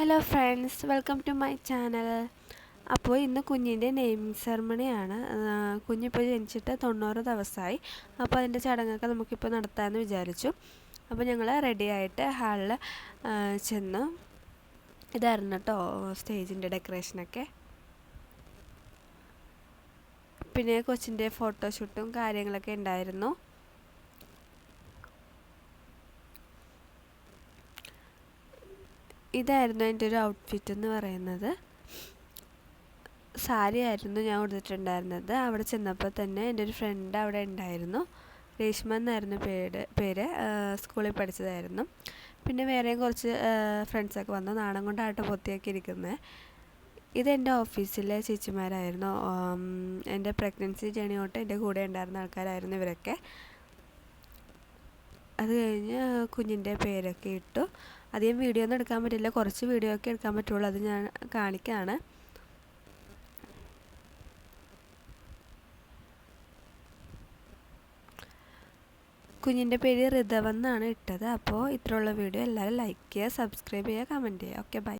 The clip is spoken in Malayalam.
Hello friends welcome to my channel അപ്പോൾ ഇന്ന് കുഞ്ഞിന്റെ നെയിമിങ് സെറമണിയാണ് കുഞ്ഞിപ്പോൾ ജനിച്ചിട്ട് തൊണ്ണൂറ് ദിവസമായി. അപ്പോൾ അതിന്റെ ചടങ്ങൊക്കെ നമുക്കിപ്പോൾ നടത്താമെന്ന് വിചാരിച്ചു. അപ്പോൾ ഞങ്ങൾ റെഡിയായിട്ട് ഹാളിൽ ചെന്ന് ഇതായിരുന്നു കേട്ടോ സ്റ്റേജിന്റെ ഡെക്കറേഷനൊക്കെ പിന്നെ കൊച്ചിന്റെ ഫോട്ടോഷൂട്ടും കാര്യങ്ങളൊക്കെ ഉണ്ടായിരുന്നു. ഇതായിരുന്നു എന്റെ ഒരു ഔട്ട്ഫിറ്റ് എന്ന് പറയുന്നത്. സാരി ആയിരുന്നു ഞാൻ കൊടുത്തിട്ടുണ്ടായിരുന്നത് അവിടെ ചെന്നപ്പോൾ തന്നെ എന്റെ ഒരു ഫ്രണ്ട് അവിടെ ഉണ്ടായിരുന്നു. രേഷ്മ എന്നായിരുന്നു പേര് പേര് സ്കൂളിൽ പഠിച്ചതായിരുന്നു. പിന്നെ വേറെയും കുറച്ച് ഫ്രണ്ട്സൊക്കെ വന്നു. നാണം കൊണ്ടാട്ടോ പൊത്തിയൊക്കെ ഇരിക്കുന്നത് ഇതെന്റെ ഓഫീസിലെ ചേച്ചിമാരായിരുന്നു. എന്റെ പ്രഗ്നൻസി ജേണി തൊട്ട് എന്റെ കൂടെ ഉണ്ടായിരുന്ന ആൾക്കാരായിരുന്നു ഇവരൊക്കെ. അത് കഴിഞ്ഞ് കുഞ്ഞിന്റെ പേരൊക്കെ ഇട്ടു. അധികം വീഡിയോ ഒന്നും എടുക്കാൻ പറ്റില്ല. കുറച്ച് വീഡിയോ ഒക്കെ എടുക്കാൻ പറ്റുള്ളൂ. അത് ഞാൻ കാണിക്കുകയാണ് കുഞ്ഞിന്റെ പേര് ഋതവെന്നാണ് ഇട്ടത്. അപ്പോൾ ഇത്രയുള്ള വീഡിയോ. എല്ലാവരും ലൈക്ക് ചെയ്യുക സബ്സ്ക്രൈബ് ചെയ്യുക കമന്റ് ചെയ്യുക. Okay bye